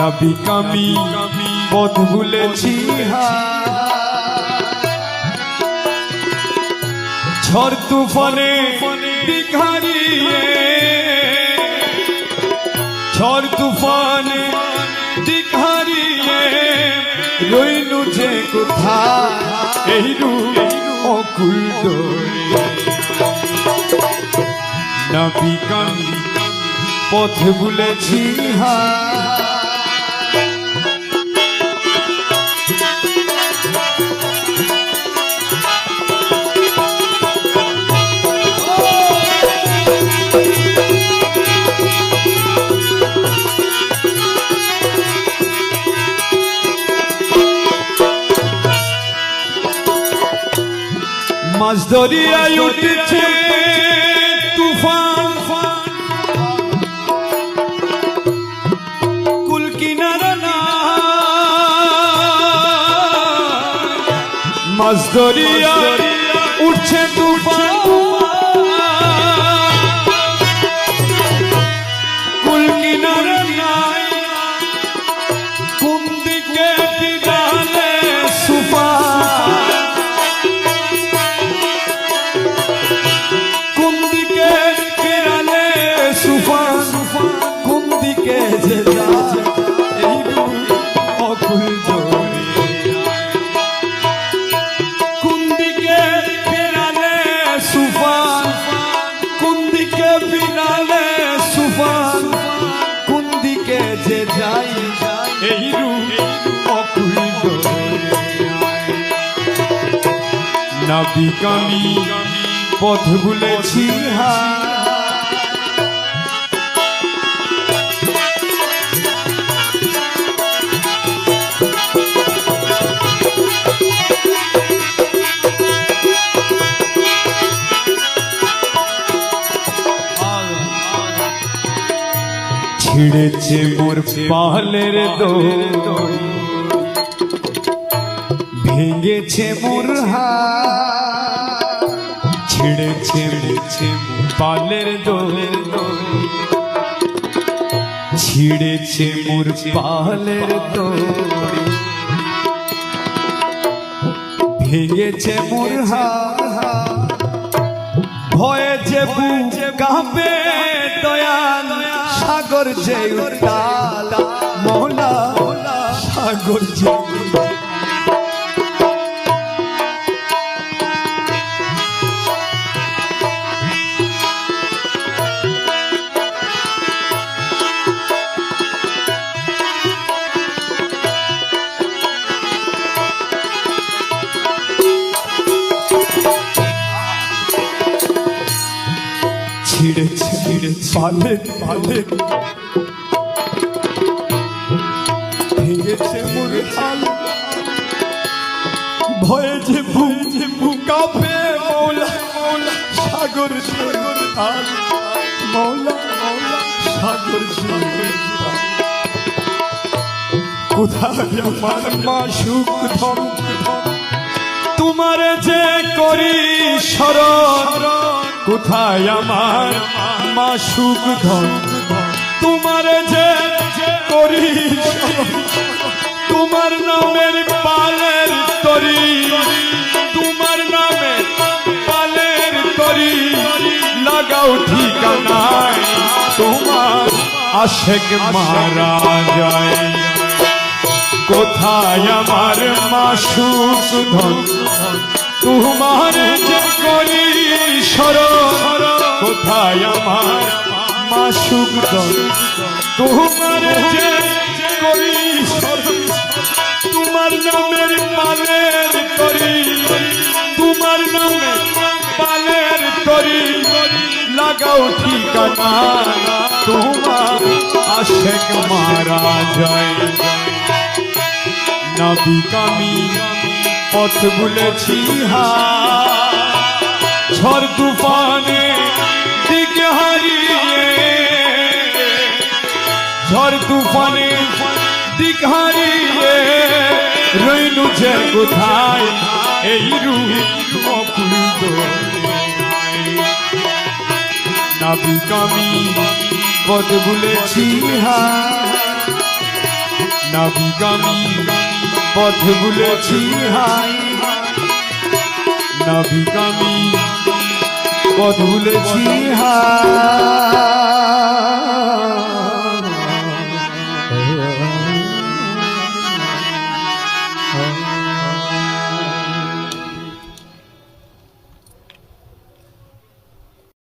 নাবিকামি পথ ভুলেছি ঝড় তুফানে দিঘারিয়ে ঝড় তুফানে দিঘারিয়ে রইলু যে কোথা এই রু অকুল দরে নাবিকামি পথ ভুলেছি হা। মাছ ধরিয়াই উঠেছে তুফান। মাছ দরিয়ায় নাবিকামি পথ ভুলেছি হা। ছিঁড়েছে মোর পালের দড়ি ভেঙেছে মোর ছিঁড়েছে পালের দোলের ছিঁড়েছে মোর পালের দড়ি ভেঙেছে মোর হাত, ভয়ে যে বুক কাঁপে দয়াল, সাগর যে উত্তাল মৌলা সাগর যে উত্তাল। ছিঁড়ে ছিঁড়ে পালে পালে ভেঙেছে মোর হাল ভয়ে যে বুক যে বুকাবে মৌলা মৌলা সাগর সাগর হাল মৌলা মৌলা সাগর সাগর কোথায় আমার মা সুখ মাসুক ধম তোমার যে করি স্মরণ কোথায় আমার মাসুক ধন তোমার যে করি তোমার নামের পালের তরি, তোমার নামে পালের তরি, লাগাও ঠিকানায়, তোমার আশেক মারা যায়। কোথায় আমার মাসুক ধন? তোমার যে করি সরণ কোথায় আমার মাসুক ধন? তোমার যে করি সরণ তোমার নামের পালের করি, তোমার নামে পালের করি। লাগাও ঠিকানা, তোমার আশেক মারা যায়। নাবিকামি পথ ভুলেছি ঝড় তুফানে দিকে হারিয়ে, ঝড় তুফানে দিক হারিয়ে, রইলু যে কোথায়, এই রূপ অকুল নাবিকামি পথ ভুলেছি হা। নাবিগামী পথ ভুলেছি হাই নাবিক আমি পথ ভুলেছি হাই।